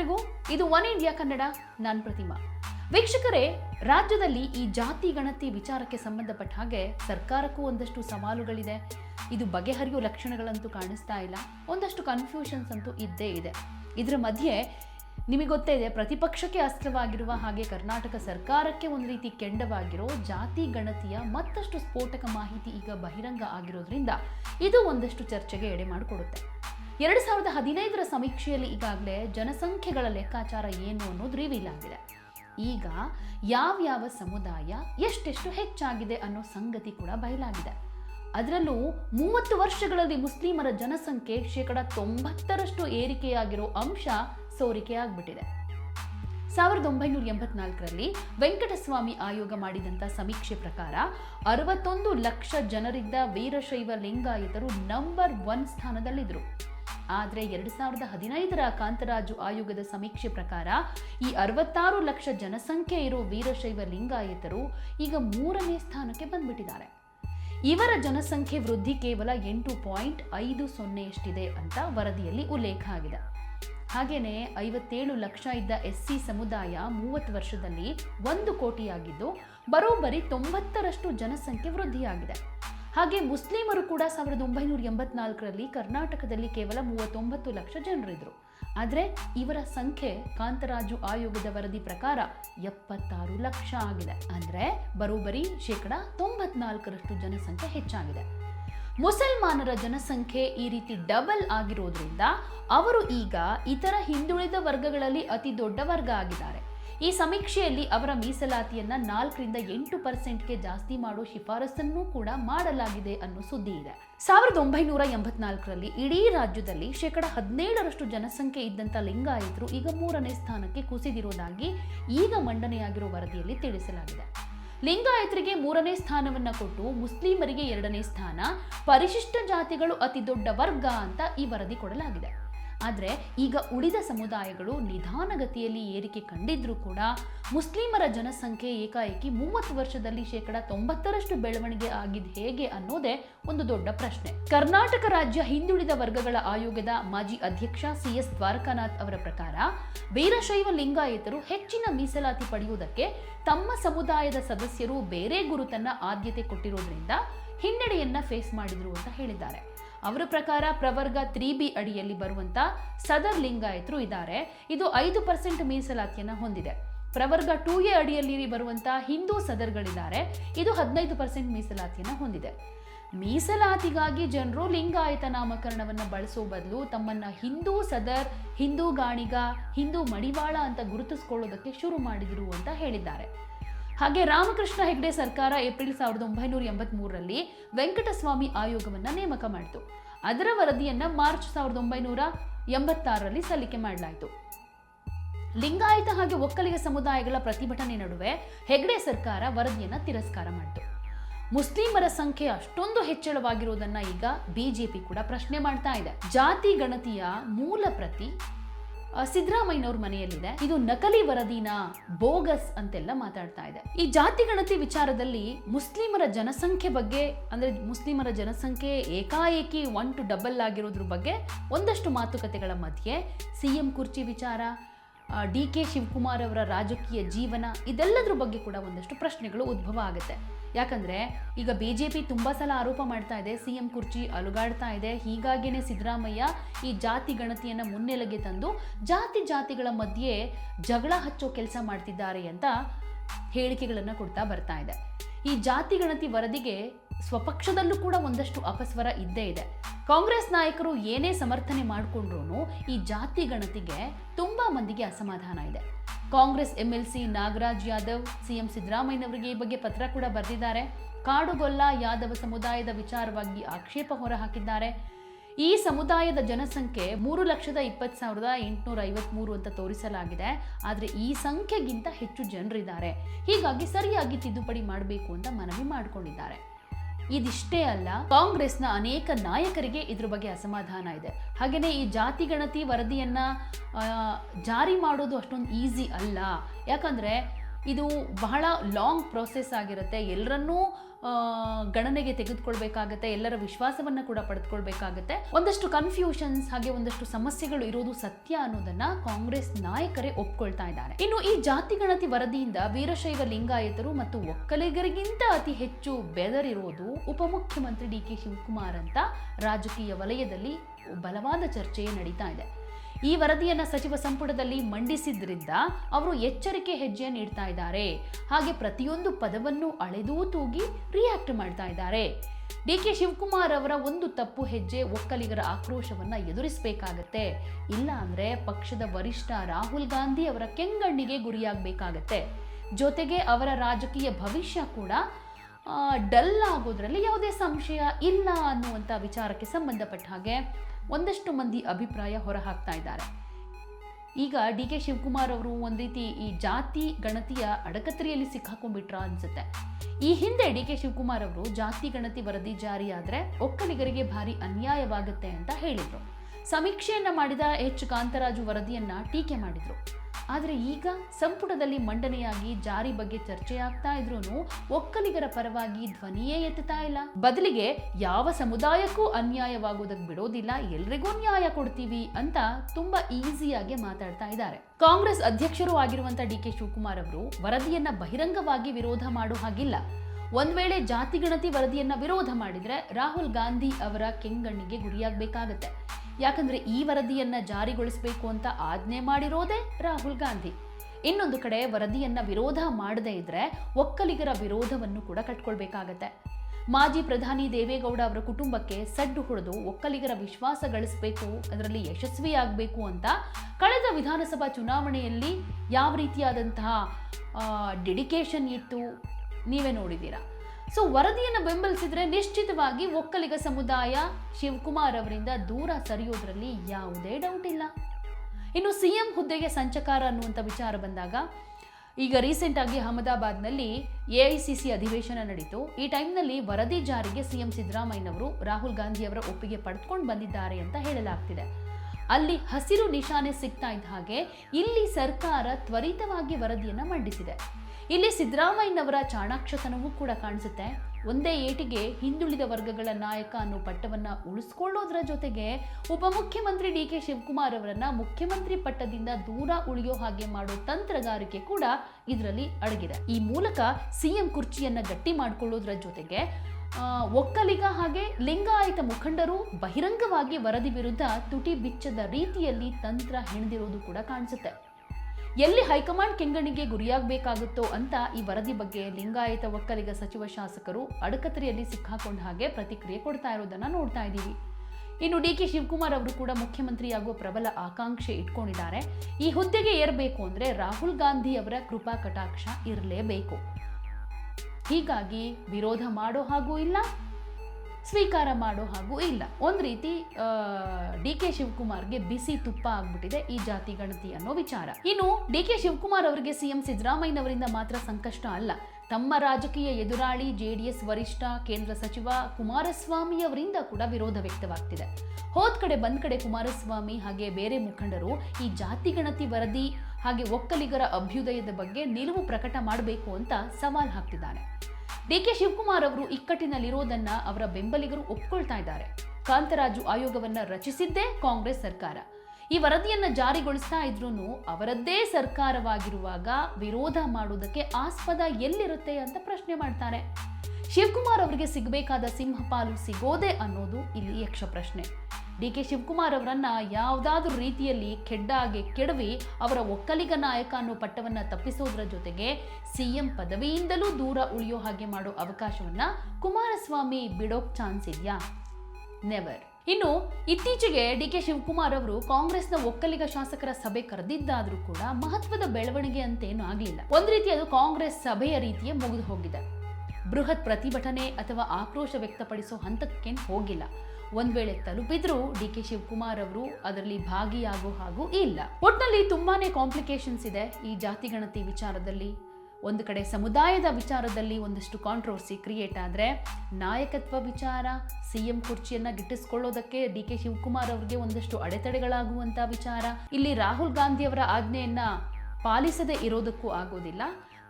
ವೀಕ್ಷಕರಿಗೂ ಇದು one India Kannada ನಾನು ಪ್ರತಿಮಾ. ವೀಕ್ಷಕರೇ, ರಾಜ್ಯದಲ್ಲಿ ಈ ಜಾತಿ ಗಣತಿ ವಿಚಾರಕ್ಕೆ ಸಂಬಂಧಪಟ್ಟ ಹಾಗೆ ಸರ್ಕಾರಕ್ಕೂ ಒಂದಷ್ಟು ಸವಾಲುಗಳಿದೆ. ಇದು ಬಗೆಹರಿಯೋ ಲಕ್ಷಣಗಳಂತೂ ಕಾಣಿಸ್ತಾ ಇಲ್ಲ. ಒಂದಷ್ಟು ಕನ್ಫ್ಯೂಷನ್ಸ್ ಅಂತೂ ಇದ್ದೇ ಇದೆ. ಇದರ ಮಧ್ಯೆ ನಿಮಗೆ ಗೊತ್ತೇ ಇದೆ, ಪ್ರತಿಪಕ್ಷಕ್ಕೆ ಅಸ್ತ್ರವಾಗಿರುವ ಹಾಗೆ ಕರ್ನಾಟಕ ಸರ್ಕಾರಕ್ಕೆ ಒಂದು ರೀತಿ ಕೆಂಡವಾಗಿರೋ ಜಾತಿ ಗಣತಿಯ ಮತ್ತಷ್ಟು ಸ್ಫೋಟಕ ಮಾಹಿತಿ ಈಗ ಬಹಿರಂಗ ಆಗಿರೋದ್ರಿಂದ ಇದು ಒಂದಷ್ಟು ಚರ್ಚೆಗೆ ಎಡೆ ಮಾಡಿಕೊಡುತ್ತೆ. ಎರಡು ಸಾವಿರದ ಹದಿನೈದರ ಸಮೀಕ್ಷೆಯಲ್ಲಿ ಈಗಾಗಲೇ ಜನಸಂಖ್ಯೆಗಳ ಲೆಕ್ಕಾಚಾರ ಏನು ಅನ್ನೋದು ರಿವೀಲ್ ಆಗಿದೆ. ಈಗ ಯಾವ್ಯಾವ ಸಮುದಾಯ ಎಷ್ಟೆಷ್ಟು ಹೆಚ್ಚಾಗಿದೆ ಅನ್ನೋ ಸಂಗತಿ ಕೂಡ ಬಯಲಾಗಿದೆ. ಅದರಲ್ಲೂ ಮೂವತ್ತು ವರ್ಷಗಳಲ್ಲಿ ಮುಸ್ಲಿಮರ ಜನಸಂಖ್ಯೆ ಶೇಕಡ ತೊಂಬತ್ತರಷ್ಟು ಏರಿಕೆಯಾಗಿರೋ ಅಂಶ ಸೋರಿಕೆಯಾಗ್ಬಿಟ್ಟಿದೆ ಸಾವಿರದ ಒಂಬೈನೂರ ಎಂಬತ್ನಾಲ್ಕರಲ್ಲಿ ವೆಂಕಟಸ್ವಾಮಿ ಆಯೋಗ ಮಾಡಿದಂಥ ಸಮೀಕ್ಷೆ ಪ್ರಕಾರ ಅರವತ್ತೊಂದು ಲಕ್ಷ ಜನರಿದ್ದ ವೀರಶೈವ ಲಿಂಗಾಯತರು ನಂಬರ್ ಒನ್ ಸ್ಥಾನದಲ್ಲಿದ್ದರು ಆದರೆ ಎರಡು ಸಾವಿರದ ಹದಿನೈದರ ಕಾಂತರಾಜು ಆಯೋಗದ ಸಮೀಕ್ಷೆ ಪ್ರಕಾರ ಈ ಅರವತ್ತಾರು ಲಕ್ಷ ಜನಸಂಖ್ಯೆ ಇರೋ ವೀರಶೈವ ಲಿಂಗಾಯತರು ಈಗ ಮೂರನೇ ಸ್ಥಾನಕ್ಕೆ ಬಂದ್ಬಿಟ್ಟಿದ್ದಾರೆ. ಇವರ ಜನಸಂಖ್ಯೆ ವೃದ್ಧಿ ಕೇವಲ ಎಂಟು ಪಾಯಿಂಟ್ ಐದು ಸೊನ್ನೆಯಷ್ಟಿದೆ ಅಂತ ವರದಿಯಲ್ಲಿ ಉಲ್ಲೇಖ ಆಗಿದೆ. ಹಾಗೆಯೇ ಐವತ್ತೇಳು ಲಕ್ಷ ಇದ್ದ ಎಸ್ ಸಿ ಸಮುದಾಯ ಮೂವತ್ತು ವರ್ಷದಲ್ಲಿ ಒಂದು ಕೋಟಿಯಾಗಿದ್ದು, ಬರೋಬ್ಬರಿ ತೊಂಬತ್ತರಷ್ಟು ಜನಸಂಖ್ಯೆ ವೃದ್ಧಿಯಾಗಿದೆ. ಹಾಗೆ ಮುಸ್ಲಿಮರು ಕೂಡ ಸಾವಿರದ ಒಂಬೈನೂರ ಎಂಬತ್ನಾಲ್ಕರಲ್ಲಿ ಕರ್ನಾಟಕದಲ್ಲಿ ಕೇವಲ ಮೂವತ್ತೊಂಬತ್ತು ಲಕ್ಷ ಜನರಿದ್ದರು ಆದರೆ ಇವರ ಸಂಖ್ಯೆ ಕಾಂತರಾಜು ಆಯೋಗದ ವರದಿ ಪ್ರಕಾರ ಎಪ್ಪತ್ತಾರು ಲಕ್ಷ ಆಗಿದೆ. ಅಂದರೆ ಬರೋಬ್ಬರಿ ಶೇಕಡ ತೊಂಬತ್ನಾಲ್ಕರಷ್ಟು ಜನಸಂಖ್ಯೆ ಹೆಚ್ಚಾಗಿದೆ. ಮುಸಲ್ಮಾನರ ಜನಸಂಖ್ಯೆ ಈ ರೀತಿ ಡಬಲ್ ಆಗಿರೋದ್ರಿಂದ ಅವರು ಈಗ ಇತರ ಹಿಂದುಳಿದ ವರ್ಗಗಳಲ್ಲಿ ಅತಿ ದೊಡ್ಡ ವರ್ಗ ಆಗಿದ್ದಾರೆ. ಈ ಸಮೀಕ್ಷೆಯಲ್ಲಿ ಅವರ ಮೀಸಲಾತಿಯನ್ನ ನಾಲ್ಕರಿಂದ ಎಂಟು ಪರ್ಸೆಂಟ್ಗೆ ಜಾಸ್ತಿ ಮಾಡೋ ಶಿಫಾರಸನ್ನೂ ಕೂಡ ಮಾಡಲಾಗಿದೆ ಅನ್ನೋ ಸುದ್ದಿ ಇದೆ. ಸಾವಿರದ ಒಂಬೈನೂರ ಎಂಬತ್ನಾಲ್ಕರಲ್ಲಿ ಇಡೀ ರಾಜ್ಯದಲ್ಲಿ ಶೇಕಡ ಹದಿನೇಳರಷ್ಟು ಜನಸಂಖ್ಯೆ ಇದ್ದಂಥ ಲಿಂಗಾಯತರು ಈಗ ಮೂರನೇ ಸ್ಥಾನಕ್ಕೆ ಕುಸಿದಿರುವುದಾಗಿ ಈಗ ಮಂಡನೆಯಾಗಿರೋ ವರದಿಯಲ್ಲಿ ತಿಳಿಸಲಾಗಿದೆ. ಲಿಂಗಾಯತರಿಗೆ ಮೂರನೇ ಸ್ಥಾನವನ್ನು ಕೊಟ್ಟು ಮುಸ್ಲಿಮರಿಗೆ ಎರಡನೇ ಸ್ಥಾನ, ಪರಿಶಿಷ್ಟ ಜಾತಿಗಳು ಅತಿ ದೊಡ್ಡ ವರ್ಗ ಅಂತ ಈ ವರದಿ ಕೊಡಲಾಗಿದೆ. ಆದರೆ ಈಗ ಉಳಿದ ಸಮುದಾಯಗಳು ನಿಧಾನಗತಿಯಲ್ಲಿ ಏರಿಕೆ ಕಂಡಿದ್ರೂ ಕೂಡ ಮುಸ್ಲಿಮರ ಜನಸಂಖ್ಯೆ ಏಕಾಏಕಿ ಮೂವತ್ತು ವರ್ಷದಲ್ಲಿ ಶೇಕಡ ತೊಂಬತ್ತರಷ್ಟು ಬೆಳವಣಿಗೆ ಆಗಿದ್ದು ಹೇಗೆ ಅನ್ನೋದೇ ಒಂದು ದೊಡ್ಡ ಪ್ರಶ್ನೆ. ಕರ್ನಾಟಕ ರಾಜ್ಯ ಹಿಂದುಳಿದ ವರ್ಗಗಳ ಆಯೋಗದ ಮಾಜಿ ಅಧ್ಯಕ್ಷ ಸಿ ಎಸ್ ದ್ವಾರಕಾನಾಥ್ ಅವರ ಪ್ರಕಾರ ವೀರಶೈವ ಲಿಂಗಾಯತರು ಹೆಚ್ಚಿನ ಮೀಸಲಾತಿ ಪಡೆಯುವುದಕ್ಕೆ ತಮ್ಮ ಸಮುದಾಯದ ಸದಸ್ಯರು ಬೇರೆ ಗುರುತನ್ನ ಆದ್ಯತೆ ಕೊಟ್ಟಿರೋದ್ರಿಂದ ಹಿನ್ನಡೆಯನ್ನ ಫೇಸ್ ಮಾಡಿದ್ರು ಅಂತ ಹೇಳಿದ್ದಾರೆ. ಅವರ ಪ್ರಕಾರ ಪ್ರವರ್ಗ ತ್ರೀ ಬಿ ಅಡಿಯಲ್ಲಿ ಬರುವಂತ ಸದರ್ ಲಿಂಗಾಯತರು ಇದ್ದಾರೆ. ಇದು ಐದು ಪರ್ಸೆಂಟ್ ಮೀಸಲಾತಿಯನ್ನು ಹೊಂದಿದೆ. ಪ್ರವರ್ಗ ಟೂ ಎ ಅಡಿಯಲ್ಲಿ ಬರುವಂಥ ಹಿಂದೂ ಸದರ್ಗಳಿದ್ದಾರೆ. ಇದು ಹದಿನೈದು ಪರ್ಸೆಂಟ್ ಮೀಸಲಾತಿಯನ್ನು ಹೊಂದಿದೆ. ಮೀಸಲಾತಿಗಾಗಿ ಜನರು ಲಿಂಗಾಯತ ನಾಮಕರಣವನ್ನು ಬಳಸೋ ಬದಲು ತಮ್ಮನ್ನ ಹಿಂದೂ ಸದರ್, ಹಿಂದೂ ಗಾಣಿಗ, ಹಿಂದೂ ಮಡಿವಾಳ ಅಂತ ಗುರುತಿಸ್ಕೊಳ್ಳೋದಕ್ಕೆ ಶುರು ಮಾಡಿದರು ಅಂತ ಹೇಳಿದ್ದಾರೆ. ಹಾಗೆ ರಾಮಕೃಷ್ಣ ಹೆಗ್ಡೆ ಸರ್ಕಾರ ಏಪ್ರಿಲ್ ಸಾವಿರದ ಒಂಬೈನೂರ ಎಂಬತ್ಮೂರರಲ್ಲಿ ವೆಂಕಟಸ್ವಾಮಿ ಆಯೋಗವನ್ನ ನೇಮಕ ಮಾಡಿತು. ಅದರ ವರದಿಯನ್ನ ಮಾರ್ಚ್ ಸಾವಿರದ ಒಂಬೈನೂರ ಎಂಬತ್ತಾರರಲ್ಲಿ ಸಲ್ಲಿಕೆ ಮಾಡಲಾಯಿತು. ಲಿಂಗಾಯತ ಹಾಗೆ ಒಕ್ಕಲಿಗ ಸಮುದಾಯಗಳ ಪ್ರತಿಭಟನೆ ನಡುವೆ ಹೆಗ್ಡೆ ಸರ್ಕಾರ ವರದಿಯನ್ನ ತಿರಸ್ಕಾರ ಮಾಡಿತು. ಮುಸ್ಲಿಮರ ಸಂಖ್ಯೆ ಅಷ್ಟೊಂದು ಹೆಚ್ಚಳವಾಗಿರುವುದನ್ನ ಈಗ ಬಿಜೆಪಿ ಕೂಡ ಪ್ರಶ್ನೆ ಮಾಡ್ತಾ ಇದೆ. ಜಾತಿ ಗಣತಿಯ ಮೂಲ ಪ್ರತಿ ಸಿದ್ದರಾಮಯ್ಯನವ್ರ ಮನೆಯಲ್ಲಿದೆ. ಇದು ನಕಲಿ ವರದಿನ ಬೋಗಸ್ ಅಂತೆಲ್ಲ ಮಾತಾಡ್ತಾ ಇದೆ. ಈ ಜಾತಿ ಗಣತಿ ವಿಚಾರದಲ್ಲಿ ಮುಸ್ಲಿಮರ ಜನಸಂಖ್ಯೆ ಬಗ್ಗೆ, ಅಂದ್ರೆ ಮುಸ್ಲಿಮರ ಜನಸಂಖ್ಯೆ ಏಕಾಏಕಿ ಒನ್ ಟು ಡಬಲ್ ಆಗಿರೋದ್ರ ಬಗ್ಗೆ ಒಂದಷ್ಟು ಮಾತುಕತೆಗಳ ಮಧ್ಯೆ ಸಿಎಂ ಕುರ್ಚಿ ವಿಚಾರ ಡಿ ಕೆ ಶಿವಕುಮಾರ್ ಅವರ ರಾಜಕೀಯ ಜೀವನ, ಇದೆಲ್ಲದ್ರ ಬಗ್ಗೆ ಕೂಡ ಒಂದಷ್ಟು ಪ್ರಶ್ನೆಗಳು ಉದ್ಭವ ಆಗುತ್ತೆ. ಯಾಕಂದ್ರೆ ಈಗ ಬಿ ಜೆ ಪಿ ತುಂಬ ಸಲ ಆರೋಪ ಮಾಡ್ತಾ ಇದೆ ಸಿ ಎಂ ಕುರ್ಚಿ ಅಲುಗಾಡ್ತಾ ಇದೆ. ಹೀಗಾಗಿಯೇ ಸಿದ್ದರಾಮಯ್ಯ ಈ ಜಾತಿ ಗಣತಿಯನ್ನು ಮುನ್ನೆಲೆಗೆ ತಂದು ಜಾತಿ ಜಾತಿಗಳ ಮಧ್ಯೆ ಜಗಳ ಹಚ್ಚೋ ಕೆಲಸ ಮಾಡ್ತಿದ್ದಾರೆ ಅಂತ ಹೇಳಿಕೆಗಳನ್ನು ಕೊಡ್ತಾ ಬರ್ತಾ ಇದೆ. ಈ ಜಾತಿ ಗಣತಿ ವರದಿಗೆ ಸ್ವಪಕ್ಷದಲ್ಲೂ ಕೂಡ ಒಂದಷ್ಟು ಅಪಸ್ವರ ಇದ್ದೇ ಇದೆ. ಕಾಂಗ್ರೆಸ್ ನಾಯಕರು ಏನೇ ಸಮರ್ಥನೆ ಮಾಡಿಕೊಂಡ್ರೂ ಈ ಜಾತಿ ಗಣತಿಗೆ ತುಂಬಾ ಮಂದಿಗೆ ಅಸಮಾಧಾನ ಇದೆ. ಕಾಂಗ್ರೆಸ್ ಎಂಎಲ್ಸಿ ನಾಗರಾಜ್ ಯಾದವ್, ಸಿಎಂ ಸಿದ್ದರಾಮಯ್ಯನವರಿಗೆ ಈ ಬಗ್ಗೆ ಪತ್ರ ಕೂಡ ಬರೆದಿದ್ದಾರೆ. ಕಾಡುಗೊಲ್ಲ ಯಾದವ ಸಮುದಾಯದ ವಿಚಾರವಾಗಿ ಆಕ್ಷೇಪ ಹೊರಹಾಕಿದ್ದಾರೆ. ಈ ಸಮುದಾಯದ ಜನಸಂಖ್ಯೆ ಮೂರು ಲಕ್ಷದ ಇಪ್ಪತ್ತು ಸಾವಿರದ ಎಂಟುನೂರ ಐವತ್ಮೂರು ಅಂತ ತೋರಿಸಲಾಗಿದೆ. ಆದರೆ ಈ ಸಂಖ್ಯೆಗಿಂತ ಹೆಚ್ಚು ಜನರಿದ್ದಾರೆ. ಹೀಗಾಗಿ ಸರಿಯಾಗಿ ತಿದ್ದುಪಡಿ ಮಾಡಬೇಕು ಅಂತ ಮನವಿ ಮಾಡಿಕೊಂಡಿದ್ದಾರೆ. ಇದಿಷ್ಟೇ ಅಲ್ಲ, ಕಾಂಗ್ರೆಸ್ನ ಅನೇಕ ನಾಯಕರಿಗೆ ಇದ್ರ ಬಗ್ಗೆ ಅಸಮಾಧಾನ ಇದೆ. ಹಾಗೆಯೇ ಈ ಜಾತಿ ಗಣತಿ ವರದಿಯನ್ನ ಜಾರಿ ಮಾಡೋದು ಅಷ್ಟೊಂದು ಈಸಿ ಅಲ್ಲ. ಯಾಕಂದ್ರೆ ಇದು ಬಹಳ ಲಾಂಗ್ ಪ್ರೋಸೆಸ್ ಆಗಿರುತ್ತೆ. ಎಲ್ಲರನ್ನೂ ಗಣನೆಗೆ ತೆಗೆದುಕೊಳ್ಬೇಕಾಗತ್ತೆ, ಎಲ್ಲರ ವಿಶ್ವಾಸವನ್ನು ಕೂಡ ಪಡೆದುಕೊಳ್ಬೇಕಾಗತ್ತೆ. ಒಂದಷ್ಟು ಕನ್ಫ್ಯೂಷನ್ಸ್ ಹಾಗೆ ಒಂದಷ್ಟು ಸಮಸ್ಯೆಗಳು ಇರೋದು ಸತ್ಯ ಅನ್ನೋದನ್ನ ಕಾಂಗ್ರೆಸ್ ನಾಯಕರೇ ಒಪ್ಕೊಳ್ತಾ ಇದ್ದಾರೆ. ಇನ್ನು ಈ ಜಾತಿ ಗಣತಿ ವರದಿಯಿಂದ ವೀರಶೈವ ಲಿಂಗಾಯತರು ಮತ್ತು ಒಕ್ಕಲಿಗರಿಗಿಂತ ಅತಿ ಹೆಚ್ಚು ಬೆದರಿರೋದು ಉಪಮುಖ್ಯಮಂತ್ರಿ ಡಿ ಕೆ ಶಿವಕುಮಾರ್ ಅಂತ ರಾಜಕೀಯ ವಲಯದಲ್ಲಿ ಬಲವಾದ ಚರ್ಚೆ ನಡೀತಾ ಇದೆ. ಈ ವರದಿಯನ್ನು ಸಚಿವ ಸಂಪುಟದಲ್ಲಿ ಮಂಡಿಸಿದ್ರಿಂದ ಅವರು ಎಚ್ಚರಿಕೆ ಹೆಜ್ಜೆ ನೀಡ್ತಾ ಇದ್ದಾರೆ. ಹಾಗೆ ಪ್ರತಿಯೊಂದು ಪದವನ್ನು ಅಳೆದೂ ತೂಗಿ ರಿಯಾಕ್ಟ್ ಮಾಡ್ತಾ ಇದ್ದಾರೆ. ಡಿ ಕೆ ಶಿವಕುಮಾರ್ ಅವರ ಒಂದು ತಪ್ಪು ಹೆಜ್ಜೆ ಒಕ್ಕಲಿಗರ ಆಕ್ರೋಶವನ್ನ ಎದುರಿಸಬೇಕಾಗತ್ತೆ. ಇಲ್ಲ ಅಂದ್ರೆ ಪಕ್ಷದ ವರಿಷ್ಠ ರಾಹುಲ್ ಗಾಂಧಿ ಅವರ ಕೆಂಗಣ್ಣಿಗೆ ಗುರಿಯಾಗಬೇಕಾಗತ್ತೆ. ಜೊತೆಗೆ ಅವರ ರಾಜಕೀಯ ಭವಿಷ್ಯ ಕೂಡ ಡಲ್ ಆಗೋದ್ರಲ್ಲಿ ಯಾವುದೇ ಸಂಶಯ ಇಲ್ಲ ಅನ್ನುವಂಥ ವಿಚಾರಕ್ಕೆ ಸಂಬಂಧಪಟ್ಟ ಹಾಗೆ ಒಂದಷ್ಟು ಮಂದಿ ಅಭಿಪ್ರಾಯ ಹೊರಹಾಕ್ತಾ ಇದ್ದಾರೆ. ಈಗ ಡಿ ಕೆ ಶಿವಕುಮಾರ್ ಅವರು ಒಂದು ರೀತಿ ಈ ಜಾತಿ ಗಣತಿಯ ಅಡಕತ್ರಿಯಲ್ಲಿ ಸಿಕ್ಕಾಕೊಂಡ್ಬಿಟ್ರ ಅನ್ಸುತ್ತೆ. ಈ ಹಿಂದೆ ಡಿ ಕೆ ಶಿವಕುಮಾರ್ ಅವರು ಜಾತಿ ಗಣತಿ ವರದಿ ಜಾರಿಯಾದರೆ ಒಕ್ಕಲಿಗರಿಗೆ ಭಾರಿ ಅನ್ಯಾಯವಾಗುತ್ತೆ ಅಂತ ಹೇಳಿದರು. ಸಮೀಕ್ಷೆಯನ್ನು ಮಾಡಿದ ಎಚ್ ಕಾಂತರಾಜು ವರದಿಯನ್ನ ಟೀಕೆ ಮಾಡಿದ್ರು. ಆದರೆ ಈಗ ಸಂಪುಟದಲ್ಲಿ ಮಂಡನೆಯಾಗಿ ಜಾರಿ ಬಗ್ಗೆ ಚರ್ಚೆ ಆಗ್ತಾ ಇದ್ರೂ ಒಕ್ಕಲಿಗರ ಪರವಾಗಿ ಧ್ವನಿಯೇ ಎತ್ತುತ್ತಾ ಇಲ್ಲ. ಬದಲಿಗೆ ಯಾವ ಸಮುದಾಯಕ್ಕೂ ಅನ್ಯಾಯವಾಗುವುದಕ್ಕೆ ಬಿಡೋದಿಲ್ಲ, ಎಲ್ರಿಗೂ ನ್ಯಾಯ ಕೊಡ್ತೀವಿ ಅಂತ ತುಂಬಾ ಈಸಿಯಾಗಿ ಮಾತಾಡ್ತಾ ಇದ್ದಾರೆ. ಕಾಂಗ್ರೆಸ್ ಅಧ್ಯಕ್ಷರು ಆಗಿರುವಂತಹ ಡಿ ಕೆ ಶಿವಕುಮಾರ್ ಅವರು ವರದಿಯನ್ನ ಬಹಿರಂಗವಾಗಿ ವಿರೋಧ ಮಾಡೋ ಹಾಗಿಲ್ಲ. ಒಂದ್ ವೇಳೆ ಜಾತಿ ಗಣತಿ ವರದಿಯನ್ನ ವಿರೋಧ ಮಾಡಿದ್ರೆ ರಾಹುಲ್ ಗಾಂಧಿ ಅವರ ಕೆಂಗಣ್ಣಿಗೆ ಗುರಿಯಾಗಬೇಕಾಗತ್ತೆ. ಯಾಕಂದ್ರೆ ಈ ವರದಿಯನ್ನ ಜಾರಿಗೊಳಿಸಬೇಕು ಅಂತ ಆಜ್ಞೆ ಮಾಡಿರೋದೇ ರಾಹುಲ್ ಗಾಂಧಿ. ಇನ್ನೊಂದು ಕಡೆ ವರದಿಯನ್ನ ವಿರೋಧ ಮಾಡದೇ ಇದ್ರೆ ಒಕ್ಕಲಿಗರ ವಿರೋಧವನ್ನು ಕೂಡ ಕಟ್ಕೊಳ್ಬೇಕಾಗತ್ತೆ. ಮಾಜಿ ಪ್ರಧಾನಿ ದೇವೇಗೌಡ ಅವರ ಕುಟುಂಬಕ್ಕೆ ಸಡ್ಡು ಹೊಡೆದು ಒಕ್ಕಲಿಗರ ವಿಶ್ವಾಸ ಗಳಿಸಬೇಕು, ಅದರಲ್ಲಿ ಯಶಸ್ವಿಯಾಗಬೇಕು ಅಂತ ಕಳೆದ ವಿಧಾನಸಭಾ ಚುನಾವಣೆಯಲ್ಲಿ ಯಾವ ರೀತಿಯಾದಂತಹ ಡೆಡಿಕೇಶನ್ ಇತ್ತು ನೀವೇ ನೋಡಿದ್ದೀರಾ? ಸೊ ವರದಿಯನ್ನು ಬೆಂಬಲಿಸಿದ್ರೆ ನಿಶ್ಚಿತವಾಗಿ ಒಕ್ಕಲಿಗ ಸಮುದಾಯ ಶಿವಕುಮಾರ್ ಅವರಿಂದ ದೂರ ಸರಿಯೋದ್ರಲ್ಲಿ ಯಾವುದೇ ಡೌಟ್ ಇಲ್ಲ. ಇನ್ನು ಸಿಎಂ ಹುದ್ದೆಗೆ ಸಂಚಕಾರ ಅನ್ನುವಂಥ ವಿಚಾರ ಬಂದಾಗ, ಈಗ ರೀಸೆಂಟ್ ಆಗಿ ಅಹಮದಾಬಾದ್ನಲ್ಲಿ ಎ ಐ ಸಿ ಸಿ ಅಧಿವೇಶನ ನಡೀತು. ಈ ಟೈಮ್ನಲ್ಲಿ ವರದಿ ಜಾರಿಗೆ ಸಿಎಂ ಸಿದ್ದರಾಮಯ್ಯನವರು ರಾಹುಲ್ ಗಾಂಧಿ ಅವರ ಒಪ್ಪಿಗೆ ಪಡೆದುಕೊಂಡು ಬಂದಿದ್ದಾರೆ ಅಂತ ಹೇಳಲಾಗ್ತಿದೆ. ಅಲ್ಲಿ ಹಸಿರು ನಿಶಾನೆ ಸಿಗ್ತಾ ಇದ್ದ ಹಾಗೆ ಇಲ್ಲಿ ಸರ್ಕಾರ ತ್ವರಿತವಾಗಿ ವರದಿಯನ್ನು ಮಂಡಿಸಿದೆ. ಇಲ್ಲಿ ಸಿದ್ದರಾಮಯ್ಯನವರ ಚಾಣಾಕ್ಷತನವೂ ಕೂಡ ಕಾಣಿಸುತ್ತೆ. ಒಂದೇ ಏಟಿಗೆ ಹಿಂದುಳಿದ ವರ್ಗಗಳ ನಾಯಕ ಅನ್ನೋ ಪಟ್ಟವನ್ನ ಉಳಿಸ್ಕೊಳ್ಳೋದ್ರ ಜೊತೆಗೆ ಉಪಮುಖ್ಯಮಂತ್ರಿ ಡಿ ಕೆ ಶಿವಕುಮಾರ್ ಅವರನ್ನ ಮುಖ್ಯಮಂತ್ರಿ ಪಟ್ಟದಿಂದ ದೂರ ಉಳಿಯೋ ಹಾಗೆ ಮಾಡೋ ತಂತ್ರಗಾರಿಕೆ ಕೂಡ ಇದರಲ್ಲಿ ಅಡಗಿದೆ. ಈ ಮೂಲಕ ಸಿಎಂ ಕುರ್ಚಿಯನ್ನ ಗಟ್ಟಿ ಮಾಡಿಕೊಳ್ಳೋದ್ರ ಜೊತೆಗೆ ಒಕ್ಕಲಿಗ ಹಾಗೆ ಲಿಂಗಾಯತ ಮುಖಂಡರು ಬಹಿರಂಗವಾಗಿ ವರದಿ ವಿರುದ್ಧ ತುಟಿ ಬಿಚ್ಚದ ರೀತಿಯಲ್ಲಿ ತಂತ್ರ ಹೆಣೆದಿರೋದು ಕೂಡ ಕಾಣಿಸುತ್ತೆ. ಎಲ್ಲಿ ಹೈಕಮಾಂಡ್ ಕೆಂಗಣಿಗೆ ಗುರಿಯಾಗಬೇಕಾಗುತ್ತೋ ಅಂತ ಈ ವರದಿ ಬಗ್ಗೆ ಲಿಂಗಾಯತ ಒಕ್ಕಲಿಗ ಸಚಿವ ಶಾಸಕರು ಅಡಕತರಿಯಲ್ಲಿ ಸಿಕ್ಕಾಕೊಂಡ ಹಾಗೆ ಪ್ರತಿಕ್ರಿಯೆ ಕೊಡ್ತಾ ಇರೋದನ್ನ ನೋಡ್ತಾ ಇದ್ದೀವಿ. ಇನ್ನು ಡಿ ಕೆ ಶಿವಕುಮಾರ್ ಅವರು ಕೂಡ ಮುಖ್ಯಮಂತ್ರಿಯಾಗುವ ಪ್ರಬಲ ಆಕಾಂಕ್ಷೆ ಇಟ್ಕೊಂಡಿದ್ದಾರೆ. ಈ ಹುದ್ದೆಗೆ ಏರಬೇಕು ಅಂದ್ರೆ ರಾಹುಲ್ ಗಾಂಧಿ ಅವರ ಕೃಪಾ ಕಟಾಕ್ಷ ಇರಲೇಬೇಕು. ಹೀಗಾಗಿ ವಿರೋಧ ಮಾಡೋ ಹಾಗೂ ಇಲ್ಲ ಸ್ವೀಕಾರ ಮಾಡೋ ಹಾಗೂ ಇಲ್ಲ. ಒಂದು ರೀತಿ ಡಿ ಕೆ ಶಿವಕುಮಾರ್ಗೆ ಬಿಸಿ ತುಪ್ಪ ಆಗ್ಬಿಟ್ಟಿದೆ ಈ ಜಾತಿ ಗಣತಿ ಅನ್ನೋ ವಿಚಾರ. ಇನ್ನು ಡಿ ಕೆ ಶಿವಕುಮಾರ್ ಅವರಿಗೆ ಸಿಎಂ ಸಿದ್ದರಾಮಯ್ಯನವರಿಂದ ಮಾತ್ರ ಸಂಕಷ್ಟ ಅಲ್ಲ. ತಮ್ಮ ರಾಜಕೀಯ ಎದುರಾಳಿ ಜೆಡಿಎಸ್ ವರಿಷ್ಠ, ಕೇಂದ್ರ ಸಚಿವ ಕುಮಾರಸ್ವಾಮಿ ಅವರಿಂದ ಕೂಡ ವಿರೋಧ ವ್ಯಕ್ತವಾಗ್ತಿದೆ. ಹೋದ್ ಕಡೆ ಬಂದ್ ಕಡೆ ಕುಮಾರಸ್ವಾಮಿ ಹಾಗೆ ಬೇರೆ ಮುಖಂಡರು ಈ ಜಾತಿ ಗಣತಿ ವರದಿ ಹಾಗೆ ಒಕ್ಕಲಿಗರ ಅಭ್ಯುದಯದ ಬಗ್ಗೆ ನಿಲುವು ಪ್ರಕಟ ಮಾಡಬೇಕು ಅಂತ ಸವಾಲ್ ಹಾಕ್ತಿದ್ದಾರೆ. ಡಿ ಕೆ ಶಿವಕುಮಾರ್ ಅವರು ಇಕ್ಕಟ್ಟಿನಲ್ಲಿರೋದನ್ನ ಅವರ ಬೆಂಬಲಿಗರು ಒಪ್ಕೊಳ್ತಾ ಇದ್ದಾರೆ. ಕಾಂತರಾಜು ಆಯೋಗವನ್ನ ರಚಿಸಿದ್ದೇ ಕಾಂಗ್ರೆಸ್ ಸರ್ಕಾರ. ಈ ವರದಿಯನ್ನ ಜಾರಿಗೊಳಿಸ್ತಾ ಇದ್ರೂ ಅವರದ್ದೇ ಸರ್ಕಾರವಾಗಿರುವಾಗ ವಿರೋಧ ಮಾಡುವುದಕ್ಕೆ ಆಸ್ಪದ ಎಲ್ಲಿರುತ್ತೆ ಅಂತ ಪ್ರಶ್ನೆ ಮಾಡ್ತಾರೆ. ಶಿವಕುಮಾರ್ ಅವರಿಗೆ ಸಿಗಬೇಕಾದ ಸಿಂಹಪಾಲು ಸಿಗೋದೆ ಅನ್ನೋದು ಇಲ್ಲಿ ಯಕ್ಷ ಪ್ರಶ್ನೆ. ಡಿ ಕೆ ಶಿವಕುಮಾರ್ ಅವರನ್ನ ಯಾವುದಾದ್ರೂ ರೀತಿಯಲ್ಲಿ ಕೆಡ್ಡಾಗೆ ಕೆಡವಿ ಅವರ ಒಕ್ಕಲಿಗ ನಾಯಕ ಅನ್ನೋ ಪಟ್ಟವನ್ನ ತಪ್ಪಿಸೋದ್ರ ಜೊತೆಗೆ ಸಿಎಂ ಪದವಿಯಿಂದಲೂ ದೂರ ಉಳಿಯೋ ಹಾಗೆ ಮಾಡೋ ಅವಕಾಶವನ್ನ ಕುಮಾರಸ್ವಾಮಿ ಬಿಡೋಕ್ ಚಾನ್ಸ್ ಇದೆಯಾ? ನೆವರ್ ಇನ್ನು ಇತ್ತೀಚೆಗೆ ಡಿ ಕೆ ಶಿವಕುಮಾರ್ ಅವರು ಕಾಂಗ್ರೆಸ್ನ ಒಕ್ಕಲಿಗ ಶಾಸಕರ ಸಭೆ ಕರೆದಿದ್ದಾದರೂ ಕೂಡ ಮಹತ್ವದ ಬೆಳವಣಿಗೆ ಅಂತೇನು ಆಗಲಿಲ್ಲ. ಒಂದ್ ರೀತಿ ಅದು ಕಾಂಗ್ರೆಸ್ ಸಭೆಯ ರೀತಿಯೇ ಮುಗಿದು ಹೋಗಿದೆ. ಬೃಹತ್ ಪ್ರತಿಭಟನೆ ಅಥವಾ ಆಕ್ರೋಶ ವ್ಯಕ್ತಪಡಿಸೋ ಹಂತಕ್ಕೇನು ಹೋಗಿಲ್ಲ. ಒಂದ್ ವೇಳೆ ತಲುಪಿದ್ರೂ ಡಿ ಕೆ ಶಿವಕುಮಾರ್ ಅವರು ಅದರಲ್ಲಿ ಭಾಗಿಯಾಗೋ ಹಾಗೂ ಇಲ್ಲ. ಒಟ್ಟಿನಲ್ಲಿ ತುಂಬಾನೇ ಕಾಂಪ್ಲಿಕೇಶನ್ಸ್ ಇದೆ ಈ ಜಾತಿ ಗಣತಿ ವಿಚಾರದಲ್ಲಿ. ಒಂದು ಕಡೆ ಸಮುದಾಯದ ವಿಚಾರದಲ್ಲಿ ಒಂದಷ್ಟು ಕಾಂಟ್ರವರ್ಸಿ ಕ್ರಿಯೇಟ್ ಆದರೆ ನಾಯಕತ್ವ ವಿಚಾರ, ಸಿ ಎಂ ಕುರ್ಚಿಯನ್ನು ಗಿಟ್ಟಿಸ್ಕೊಳ್ಳೋದಕ್ಕೆ ಡಿ ಕೆ ಶಿವಕುಮಾರ್ ಅವರಿಗೆ ಒಂದಷ್ಟು ಅಡೆತಡೆಗಳಾಗುವಂಥ ವಿಚಾರ. ಇಲ್ಲಿ ರಾಹುಲ್ ಗಾಂಧಿ ಅವರ ಆಜ್ಞೆಯನ್ನ ಪಾಲಿಸದೇ ಇರೋದಕ್ಕೂ ಆಗೋದಿಲ್ಲ.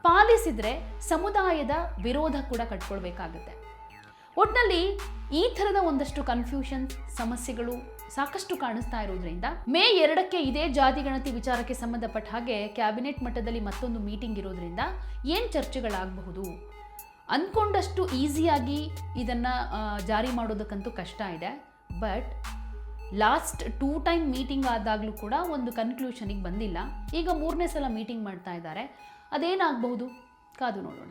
ಪಾಲಿಸಿದ್ರೆ ಸಮುದಾಯದ ವಿರೋಧ ಕೂಡ ಕಟ್ಕೊಳ್ಬೇಕಾಗುತ್ತೆ. ಒಟ್ನಲ್ಲಿ ಈ ಥರದ ಒಂದಷ್ಟು ಕನ್ಫ್ಯೂಷನ್ ಸಮಸ್ಯೆಗಳು ಸಾಕಷ್ಟು ಕಾಣಿಸ್ತಾ ಇರೋದ್ರಿಂದ ಮೇ ಎರಡಕ್ಕೆ ಇದೇ ಜಾತಿ ಗಣತಿ ವಿಚಾರಕ್ಕೆ ಸಂಬಂಧಪಟ್ಟ ಹಾಗೆ ಕ್ಯಾಬಿನೆಟ್ ಮಟ್ಟದಲ್ಲಿ ಮತ್ತೊಂದು ಮೀಟಿಂಗ್ ಇರೋದ್ರಿಂದ ಏನು ಚರ್ಚೆಗಳಾಗಬಹುದು? ಅಂದ್ಕೊಂಡಷ್ಟು ಈಸಿಯಾಗಿ ಇದನ್ನು ಜಾರಿ ಮಾಡೋದಕ್ಕಂತೂ ಕಷ್ಟ ಇದೆ. But last two time meeting ಆದಾಗಲೂ ಕೂಡ ಒಂದು ಕನ್ಕ್ಲೂಷನಿಗೆ ಬಂದಿಲ್ಲ. ಈಗ ಮೂರನೇ ಸಲ ಮೀಟಿಂಗ್ ಮಾಡ್ತಾ ಇದ್ದಾರೆ. ಅದೇನಾಗಬಹುದು? ಕಾದು ನೋಡೋಣ.